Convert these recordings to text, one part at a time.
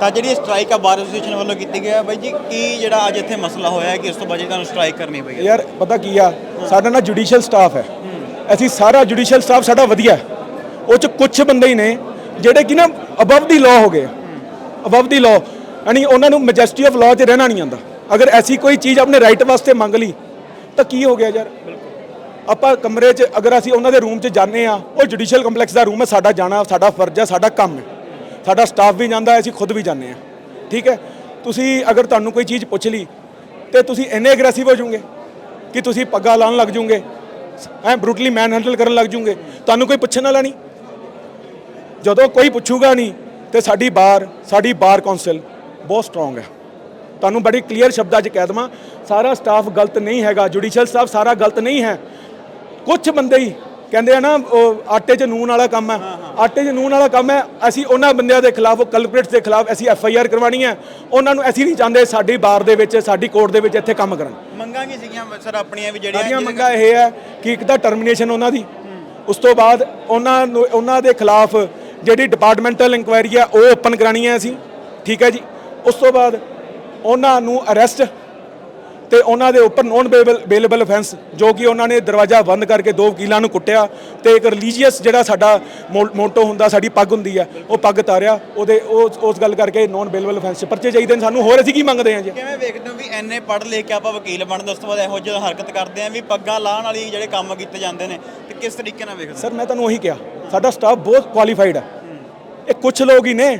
ਤਾਂ ਜਿਹੜੀ ਸਟ੍ਰਾਈਕ ਆ ਬਾਰ ਐਸੋਸੀਏਸ਼ਨ ਵੱਲੋਂ ਕੀਤੀ ਗਈ ਹੈ ਬਾਈ ਜੀ, ਕੀ ਜਿਹੜਾ ਅੱਜ ਇੱਥੇ ਮਸਲਾ ਹੋਇਆ ਹੈ ਕਿ ਉਸ ਤੋਂ ਬਾਅਦ ਤੁਹਾਨੂੰ ਸਟ੍ਰਾਈਕ ਕਰਨੀ ਪਈ ਹੈ? ਯਾਰ, ਪਤਾ ਕੀ ਆ? ਸਾਡਾ ਨਾ ਜੁਡੀਸ਼ੀਅਲ ਸਟਾਫ ਹੈ। ਅਸੀਂ ਸਾਰਾ ਜੁਡੀਸ਼ੀਅਲ ਸਟਾਫ ਸਾਡਾ ਵਧੀਆ ਹੈ। ਉਹ ਚ ਕੁਝ ਬੰਦੇ ਹੀ ਨੇ ਜਿਹੜੇ ਕਿ ਨਾ ਅਬਵ ਦੀ ਲਾਅ ਹੋ ਗਏ ਅਬਵ ਦੀ ਲਾਅ ਯਾਨੀ ਉਹਨਾਂ ਨੂੰ ਮੈਜੈਸਟੀ ਆਫ ਲਾਅ 'ਚ ਰਹਿਣਾ ਨਹੀਂ ਆਉਂਦਾ। ਅਗਰ ਐਸੀ ਕੋਈ ਚੀਜ਼ ਆਪਣੇ ਰਾਈਟ ਵਾਸਤੇ ਮੰਗ ਲਈ, ਤਾਂ ਕੀ ਹੋ ਗਿਆ ਯਾਰ? ਆਪਾਂ ਕਮਰੇ 'ਚ, ਅਗਰ ਅਸੀਂ ਉਹਨਾਂ ਦੇ ਰੂਮ 'ਚ ਜਾਂਦੇ ਆ, ਉਹ ਜੁਡੀਸ਼ੀਅਲ ਕੰਪਲੈਕਸ ਦਾ ਰੂਮ ਹੈ, ਸਾਡਾ ਜਾਣਾ, ਸਾਡਾ ਫਰਜ਼ ਹੈ, ਸਾਡਾ ਕੰਮ ਹੈ। ਸਾਡਾ ਸਟਾਫ ਵੀ ਜਾਂਦਾ ਹੈ, ਅਸੀਂ ਖੁਦ ਵੀ ਜਾਂਦੇ ਆ ਠੀਕ ਹੈ? ਤੁਸੀਂ ਅਗਰ ਤੁਹਾਨੂੰ ਕੋਈ ਚੀਜ਼ ਪੁੱਛ ਲਈ, ਤੇ ਤੁਸੀਂ ਇੰਨੇ ਐਗਰੈਸਿਵ ਹੋ ਜਾਓਗੇ ਕਿ ਤੁਸੀਂ ਪੱਗਾ ਲਾਉਣ ਲੱਗ ਜਾਓਗੇ ਐ ਬਰੂਟਲੀ ਮੈਨ ਹੈਂਡਲ ਕਰਨ ਲੱਗ ਜਾਓਗੇ। ਤੁਹਾਨੂੰ ਕੋਈ ਪੁੱਛਣ ਵਾਲਾ ਨਹੀਂ? ਜਦੋਂ ਕੋਈ ਪੁੱਛੂਗਾ ਨਹੀਂ, ਤੇ ਸਾਡੀ ਬਾਰ ਸਾਡੀ ਬਾਰ ਕੌਂਸਲ ਬਹੁਤ ਸਟਰੋਂਗ ਹੈ। ਤੁਹਾਨੂੰ ਬੜੀ ਕਲੀਅਰ ਸ਼ਬਦਾਂ 'ਚ ਕਹਿ ਦਵਾਂ, ਸਾਰਾ ਸਟਾਫ ਗਲਤ ਨਹੀਂ ਹੈਗਾ ਜੁਡੀਸ਼ੀਅਲ ਸਟਾਫ ਸਾਰਾ ਗਲਤ ਨਹੀਂ ਹੈ। ਕੁਝ ਬੰਦੇ ਹੀ ਕਹਿੰਦੇ ਆ ਨਾ ਉਹ ਆਟੇ 'ਚ ਨੂਨ ਵਾਲਾ ਕੰਮ ਹੈ। ਆਟੇ 'ਚ ਨੂਨ ਵਾਲਾ ਕੰਮ ਹੈ ਅਸੀਂ ਉਹਨਾਂ ਬੰਦਿਆਂ ਦੇ ਖਿਲਾਫ ਉਹ ਕਲਪ੍ਰੇਟਸ ਦੇ ਖਿਲਾਫ ਅਸੀਂ ਐਫ ਆਈ ਆਰ ਕਰਵਾਉਣੀ ਹੈ। ਉਹਨਾਂ ਨੂੰ ਅਸੀਂ ਨਹੀਂ ਚਾਹੁੰਦੇ ਸਾਡੀ ਬਾਰ ਦੇ ਵਿੱਚ ਸਾਡੀ ਕੋਰਟ ਦੇ ਵਿੱਚ ਇੱਥੇ ਕੰਮ ਕਰਨ। ਮੰਗਾਂ ਕੀ ਸੀਗੀਆਂ ਸਰ ਆਪਣੀਆਂ ਵੀ ਜਿਹੜੀਆਂ ਸਾਡੀਆਂ ਮੰਗਾਂ ਇਹ ਹੈ ਕਿ ਇੱਕ ਤਾਂ ਟਰਮੀਨੇਸ਼ਨ ਉਹਨਾਂ ਦੀ। ਉਸ ਤੋਂ ਬਾਅਦ ਉਹਨਾਂ ਨੂੰ ਉਹਨਾਂ ਦੇ ਖਿਲਾਫ ਜਿਹੜੀ ਡਿਪਾਰਟਮੈਂਟਲ ਇਨਕੁਆਇਰੀ ਹੈ ਉਹ ਓਪਨ ਕਰਾਣੀ ਹੈ ਅਸੀਂ। ਠੀਕ ਹੈ ਜੀ? ਉਸ ਤੋਂ ਬਾਅਦ ਉਹਨਾਂ ਨੂੰ ਅਰੈਸਟ ਤੇ ਉਹਨਾਂ ਦੇ ਉੱਪਰ ਨੋਨ ਬੇਲੇਬਲ ਅਫੈਂਸ ਜੋ ਕਿ ਉਹਨਾਂ ਨੇ ਦਰਵਾਜ਼ਾ ਬੰਦ ਕਰਕੇ ਦੋ ਵਕੀਲਾਂ ਨੂੰ ਕੁੱਟਿਆ ਤੇ ਇੱਕ ਰਿਲੀਜੀਅਸ ਜਿਹੜਾ ਸਾਡਾ ਮੋਟੋ ਹੁੰਦਾ ਸਾਡੀ ਪੱਗ ਹੁੰਦੀ ਹੈ ਉਹ ਪੱਗ ਤਾਰਿਆ ਉਹਦੇ ਉਸ ਉਸ ਗੱਲ ਕਰਕੇ ਨੋਨ ਬੇਲੇਬਲ ਅਫੈਂਸ ਪਰਚੇ ਚਾਹੀਦੇ ਨੇ ਸਾਨੂੰ ਹੋਰ ਅਸੀਂ ਕੀ ਮੰਗਦੇ ਹਾਂ ਜੀ? ਕਿਵੇਂ ਵੇਖਦੇ ਹੋ ਵੀ ਐਨੇ ਪੜ੍ਹ ਲਿਖ ਕੇ ਆਪਾਂ ਵਕੀਲ ਬਣਦੇ ਉਸ ਤੋਂ ਬਾਅਦ ਇਹੋ ਜਿਹੀ ਹਰਕਤ ਕਰਦੇ ਆਂ ਵੀ ਪੱਗਾਂ ਲਾਹਣ ਵਾਲੀ ਜਿਹੜੇ ਕੰਮ ਕੀਤੇ ਜਾਂਦੇ ਨੇ ਤੇ ਕਿਸ ਤਰੀਕੇ ਨਾਲ ਵੇਖਦੇ? ਸਰ ਮੈਂ ਤੁਹਾਨੂੰ ਉਹੀ ਕਿਹਾ ਸਾਡਾ ਸਟਾਫ ਬਹੁਤ ਕੁਆਲੀਫਾਈਡ ਹੈ ਇਹ ਕੁਝ ਲੋਕ ਹੀ ਨੇ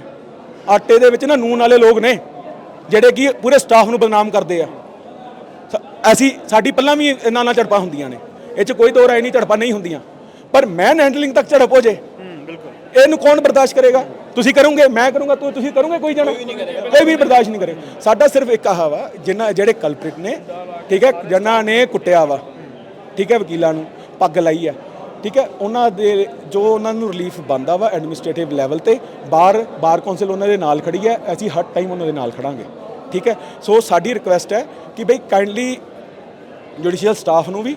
ਆਟੇ ਦੇ ਵਿੱਚ ਨਾ ਨੂਨ ਵਾਲੇ ਲੋਕ ਨੇ ਜਿਹੜੇ ਕਿ ਪੂਰੇ ਸਟਾਫ ਨੂੰ ਬਦਨਾਮ ਕਰਦੇ ਆ। ਅਸੀਂ ਸਾਡੀ ਪਹਿਲਾਂ ਵੀ ਇਹਨਾਂ ਨਾਲ ਝੜਪਾਂ ਹੁੰਦੀਆਂ ਨੇ। ਇਹ 'ਚ ਕੋਈ ਦੋ ਰਾਏ ਨਹੀਂ ਝੜਪਾਂ ਨਹੀਂ ਹੁੰਦੀਆਂ। ਪਰ ਮੈਨ ਹੈਂਡਲਿੰਗ ਤੱਕ ਝੜਪ ਹੋ ਜੇ। ਹੂੰ ਬਿਲਕੁਲ। ਇਹਨੂੰ ਕੌਣ ਬਰਦਾਸ਼ਤ ਕਰੇਗਾ? ਤੁਸੀਂ ਕਰੋਗੇ ਮੈਂ ਕਰੂੰਗਾ ਤੂੰ ਤੁਸੀਂ ਕਰੋਗੇ ਕੋਈ ਜਣਾ? ਕੋਈ ਵੀ ਬਰਦਾਸ਼ਤ ਨਹੀਂ ਕਰੇਗਾ। ਸਾਡਾ ਸਿਰਫ ਇੱਕ ਆਹ ਵਾ ਜਿਨ੍ਹਾਂ ਜਿਹੜੇ ਕਲਪ੍ਰਿਟ ਨੇ ਠੀਕ ਹੈ ਜਿਨ੍ਹਾਂ ਨੇ ਕੁੱਟਿਆ ਵਾ। ਠੀਕ ਹੈ ਵਕੀਲਾਂ ਨੂੰ ਪੱਗ ਲਾਈ ਆ। ਠੀਕ ਹੈ ਉਹਨਾਂ ਦੇ ਜੋ ਉਹਨਾਂ ਨੂੰ ਰਿਲੀਫ ਬੰਦਾ ਵਾ ਐਡਮਿਨਿਸਟ੍ਰੇਟਿਵ ਲੈਵਲ ਤੇ ਬਾਰ ਬਾਰ ਕੌਂਸਲ ਉਹਨਾਂ ਦੇ ਨਾਲ ਖੜੀ ਹੈ। ਅਸੀਂ ਹਰ ਟਾਈਮ ਉਹਨਾਂ ਦੇ ਨਾਲ ਖੜਾਂਗੇ। ਠੀਕ ਹੈ ਸੋ ਸਾਡੀ ਰਿਕੁਐਸਟ ਹੈ ਕਿ ਬਈ ਕਾਈਂਡਲੀ ਜੁਡੀਸ਼ੀਅਲ ਸਟਾਫ ਨੂੰ ਵੀ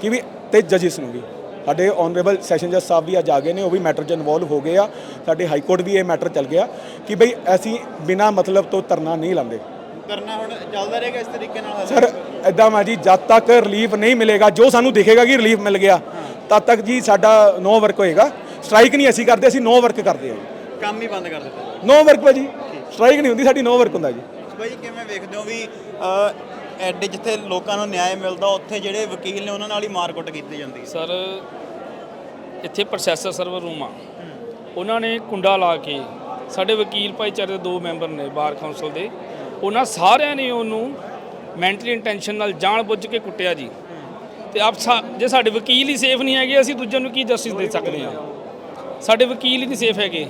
ਕਿ ਵੀ ਤੇ ਜਜਿਸ ਨੂੰ ਵੀ। ਸਾਡੇ ਆਨਰੇਬਲ ਸੈਸ਼ਨ ਜੱਜ ਸਾਹਿਬ ਵੀ ਅੱਜ ਆ ਗਏ ਨੇ ਉਹ ਵੀ ਮੈਟਰ 'ਚ ਇਨਵੋਲਵ ਹੋ ਗਏ ਆ। ਸਾਡੇ ਹਾਈ ਕੋਰਟ ਵੀ ਇਹ ਮੈਟਰ ਚੱਲ ਗਿਆ ਕਿ ਬਈ ਅਸੀਂ ਬਿਨਾ ਮਤਲਬ ਤੋਂ ਧਰਨਾ ਨਹੀਂ ਲਾਉਂਦੇ। ਕਰਨਾ ਹੁਣ ਚੱਲਦਾ ਰਹੇਗਾ ਇਸ ਤਰੀਕੇ ਨਾਲ? ਸਰ ਐਦਾਂ ਮਾ ਜੀ ਜਦ ਤੱਕ ਰਿਲੀਫ ਨਹੀਂ ਮਿਲੇਗਾ ਜੋ ਸਾਨੂੰ ਦਿਖੇਗਾ ਕਿ ਰਿਲੀਫ ਮਿਲ ਗਿਆ ਤਦ ਤੱਕ ਜੀ ਸਾਡਾ ਨੋ ਵਰਕ ਹੋਏਗਾ। ਸਟ੍ਰਾਈਕ ਨਹੀਂ ਅਸੀਂ ਕਰਦੇ ਅਸੀਂ ਨੋ ਵਰਕ ਕਰਦੇ ਹਾਂ ਕੰਮ ਹੀ ਬੰਦ ਕਰ ਦਿੱਤਾ। ਨੋ ਵਰਕ ਭਾਜੀ ਸਟ੍ਰਾਈਕ ਨਹੀਂ ਹੁੰਦੀ ਸਾਡੀ ਨੋ ਵਰਕ ਹੁੰਦਾ ਜੀ। ਜੀ ਕਿਵੇਂ ਵੇਖਦੇ ਹੋ ਵੀ ਐਡੇ ਜਿੱਥੇ ਲੋਕਾਂ ਨੂੰ ਨਿਆਂ ਮਿਲਦਾ ਉੱਥੇ ਜਿਹੜੇ ਵਕੀਲ ਨੇ ਉਹਨਾਂ ਨਾਲ ਹੀ ਮਾਰਕੁੱਟ ਕੀਤੀ ਜਾਂਦੀ ਹੈ। ਸਰ ਇੱਥੇ ਪ੍ਰੋਸੈਸਰ ਸਰਵਰ ਰੂਮ। ਆ ਉਹਨਾਂ ਨੇ ਕੁੰਡਾ ਲਾ ਕੇ ਸਾਡੇ ਵਕੀਲ ਭਾਈਚਾਰੇ ਦੇ ਦੋ ਮੈਂਬਰ ਨੇ ਬਾਰ ਕਾਉਂਸਲ ਦੇ। ਉਹਨਾਂ ਸਾਰਿਆਂ ਨੇ ਉਹਨੂੰ ਮੈਂਟਲੀ ਇੰਟੈਂਸ਼ਨ ਨਾਲ ਜਾਣ ਬੁੱਝ ਕੇ ਕੁੱਟਿਆ ਜੀ। ਤੇ ਆਪ ਜੇ ਸਾਡੇ ਵਕੀਲ ਹੀ ਸੇਫ ਨਹੀਂ ਹੈਗੇ ਅਸੀਂ ਦੂਜਿਆਂ ਨੂੰ ਕੀ ਜਸਟਿਸ ਦੇ ਸਕਦੇ ਹਾਂ? ਸਾਡੇ ਵਕੀਲ ਹੀ ਨਹੀਂ ਸੇਫ ਹੈਗੇ।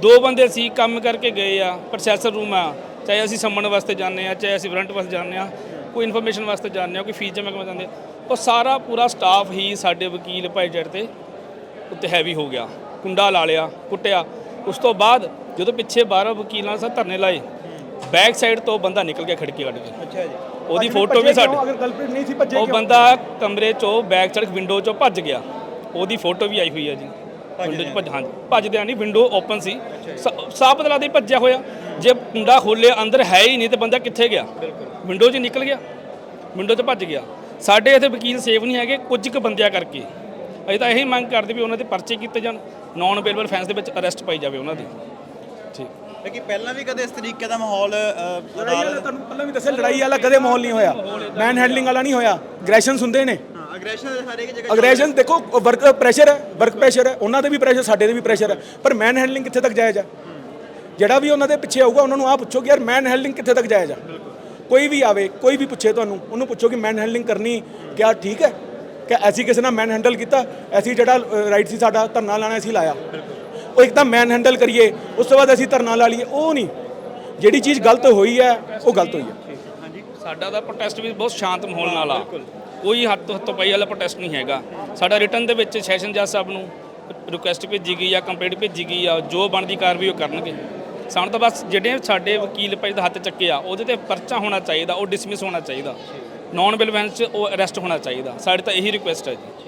ਦੋ ਬੰਦੇ ਸੀ ਕੰਮ ਕਰਕੇ ਗਏ ਆ ਪ੍ਰੋਸੈਸਰ ਰੂਮ ਆ ਚਾਹੇ ਅਸੀਂ ਸੰਮਣ ਵਾਸਤੇ ਜਾਂਦੇ ਆ ਚਾਹੇ ਅਸੀਂ ਵਾਰੰਟ ਵਾਸਤੇ ਜਾਂਦੇ ਆ ਕੋਈ ਇਨਫੋਰਮੇਸ਼ਨ ਵਾਸਤੇ ਜਾਂਦੇ ਆ ਕੋਈ ਫੀਸ ਜਮ੍ਹਾਂ ਕਰਵਾਉਣ ਜਾਂਦੇ ਆ ਉਹ ਸਾਰਾ ਪੂਰਾ ਸਟਾਫ ਹੀ ਸਾਡੇ ਵਕੀਲ ਭਾਈਚਾਰੇ ਤੇ ਉੱਤੇ ਹੈਵੀ ਹੋ ਗਿਆ। ਕੁੰਡਾ ਲਾ ਲਿਆ ਕੁੱਟਿਆ। ਉਸ ਤੋਂ ਬਾਅਦ ਜਦੋਂ ਪਿੱਛੇ 12 ਵਕੀਲਾਂ ਸਾ ਧਰਨੇ ਲਾਏ ਬੈਕ ਸਾਈਡ ਤੋਂ ਬੰਦਾ ਨਿਕਲ ਗਿਆ ਖਿੜਕੀ ਕੱਢ ਕੇ। ਅੱਛਾ ਜੀ। ਉਹਦੀ ਫੋਟੋ ਵੀ ਸਾਡੇ ਅਗਰ ਕਲਪ੍ਰਿਟ ਨਹੀਂ ਸੀ ਭੱਜੇ ਉਹ ਬੰਦਾ ਕਮਰੇ ਚੋਂ ਬੈਕ ਚੜਕ ਵਿੰਡੋ ਚੋਂ ਭੱਜ ਗਿਆ। ਉਹਦੀ ਫੋਟੋ ਵੀ ਆਈ ਹੋਈ ਹੈ ਜੀ। ਵਿੰਡੋ 'ਚ ਭੱਜ ਹਾਂਜੀ। ਭੱਜਦਿਆਂ ਨਹੀਂ ਵਿੰਡੋ ਓਪਨ ਸੀ। ਸਾਫ਼ ਬਦਲਾ ਦੇ ਭੱਜਿਆ ਹੋਇਆ। ਜੇ ਕੁੰਡਾ ਖੋਲਿਆ ਅੰਦਰ ਹੈ ਹੀ ਨਹੀਂ ਤੇ ਬੰਦਾ ਕਿੱਥੇ ਗਿਆ? ਵਿੰਡੋ 'ਚ ਨਿਕਲ ਗਿਆ। ਵਿੰਡੋ 'ਚ ਭੱਜ ਗਿਆ। ਸਾਡੇ ਇੱਥੇ ਵਕੀਲ ਸੇਫ ਨਹੀਂ ਹੈਗੇ ਕੁਝ ਕੁ ਬੰਦਿਆਂ ਕਰਕੇ। ਅਸੀਂ ਤਾਂ ਇਹੀ ਮੰਗ ਕਰਦੇ ਵੀ ਉਹਨਾਂ ਦੇ ਪਰਚੇ ਕੀਤੇ ਜਾਣ। ਨੌਨ ਅਵੇਲੇਬਲ ਫੈਂਸ ਦੇ ਵਿੱਚ ਅਰੈਸਟ ਪਾਈ ਜਾਵੇ ਉਹਨਾਂ ਦੀ। ਠੀਕ। ਲੇਕਿਨ ਪਹਿਲਾਂ ਵੀ ਕਦੇ ਇਸ ਤਰੀਕੇ ਦਾ ਮਾਹੌਲ ਅ, ਲੜਾਈ ਵਾਲਾ ਤੁਹਾਨੂੰ ਪਹਿਲਾਂ ਵੀ ਦੱਸਿਆ ਲੜਾਈ ਵਾਲਾ ਕਦੇ ਮਾਹੌਲ ਨਹੀਂ ਹੋਇਆ। ਮੈਨ ਹੈਂਡਲਿੰਗ ਵਾਲਾ ਨਹੀਂ ਹੋਇਆ। ਅਗਰੈਸ਼ਨਸ ਹੁੰਦੇ ਨੇ। ਹਾਂ ਅਗਰੈਸ਼ਨ ਹਰੇਕ ਜਗ੍ਹਾ ਅਗਰੈਸ਼ਨ ਦੇਖੋ ਵਰਕ ਪ੍ਰੈਸ਼ਰ ਹੈ ਵਰਕ ਪ੍ਰੈਸ਼ਰ ਹੈ ਉਹਨਾਂ ਤੇ ਵੀ ਪ੍ਰੈਸ਼ਰ ਸਾਡੇ ਤੇ ਵੀ ਪ੍ਰੈਸ਼ਰ ਹੈ। ਪਰ ਮੈਨ ਹੈਂਡਲਿੰਗ ਕਿੱਥੇ ਤੱਕ ਜਾਇਜ਼ ਹੈ। ਜਿਹੜਾ ਵੀ ਉਹਨਾਂ ਦੇ ਪਿੱਛੇ ਆਊਗਾ ਉਹਨਾਂ ਨੂੰ ਆਹ ਪੁੱਛੋ ਕਿ ਯਾਰ ਮੈਨ ਹੈਂਡਲਿੰਗ ਕਿੱਥੇ ਤੱਕ ਜਾਇਜ਼ ਹੈ ਕੋਈ ਵੀ ਆਵੇ ਕੋਈ ਵੀ ਪੁੱਛੇ ਤੁਹਾਨੂੰ ਉਹਨੂੰ ਪੁੱਛੋ ਕਿ ਮੈਨ ਹੈਂਡਲਿੰਗ ਕਰਨੀ ਕਿਆ ਠੀਕ ਹੈ? ਕਿ ਐਸੀ ਕਿਸੇ ਨਾਲ ਮੈਨ ਹੈਂਡਲ ਕੀਤਾ ਐਸੀ ਜਿਹੜਾ ਰਾਈਟ ਸੀ ਸਾਡਾ ਧਰਨਾ ਲਾਣਾ ਅਸੀਂ ਲਾਇਆ। ਉਹ ਇੱਕ ਤਾਂ ਮੈਨ ਹੈਂਡਲ ਕਰੀਏ ਉਸ ਤੋਂ ਬਾਅਦ ਅਸੀਂ ਧਰਨਾ ਲਾ ਲਈਏ ਉਹ ਨਹੀਂ। ਜਿਹੜੀ ਚੀਜ਼ ਗਲਤ ਹੋਈ ਹੈ ਉਹ ਗਲਤ ਹੋਈ ਹੈ। ਸਾਡਾ ਦਾ ਪ੍ਰੋਟੈਸਟ ਵੀ ਬਹੁਤ ਸ਼ਾਂਤ ਮਾਹੌਲ ਨਾਲ ਆ। ਕੋਈ ਹੱਥ ਤੋਂ ਹੱਥੋਂ ਪਾਈ ਵਾਲਾ ਪ੍ਰੋਟੈਸਟ ਨਹੀਂ ਹੈਗਾ। ਸਾਡਾ ਰਿਟਰਨ ਦੇ ਵਿੱਚ ਸੈਸ਼ਨ ਜੱਜ ਸਾਹਿਬ ਨੂੰ ਰਿਕੁਐਸਟ ਭੇਜੀ ਗਈ ਆ ਕੰਪਲੇਂਟ ਭੇਜੀ ਗਈ ਆ ਜੋ ਬਣਦੀ ਕਾਰਵਾਈ ਉਹ ਕਰਨਗੇ। ਸਾਨੂੰ ਤਾਂ ਬਸ ਜਿਹੜੇ ਸਾਡੇ ਵਕੀਲ ਭਾਈ ਦਾ ਹੱਥ ਚੱਕੇ ਆ, ਉਹਦੇ ਤੇ ਪਰਚਾ ਹੋਣਾ ਚਾਹੀਦਾ, ਉਹ ਡਿਸਮਿਸ ਹੋਣਾ ਚਾਹੀਦਾ। ਨੌਨ ਬਿਲਵੈਂਸ ਚ ਉਹ ਅਰੈਸਟ ਹੋਣਾ ਚਾਹੀਦਾ। ਸਾਡੀ ਤਾਂ ਇਹੀ ਰਿਕੁਐਸਟ ਹੈ ਜੀ।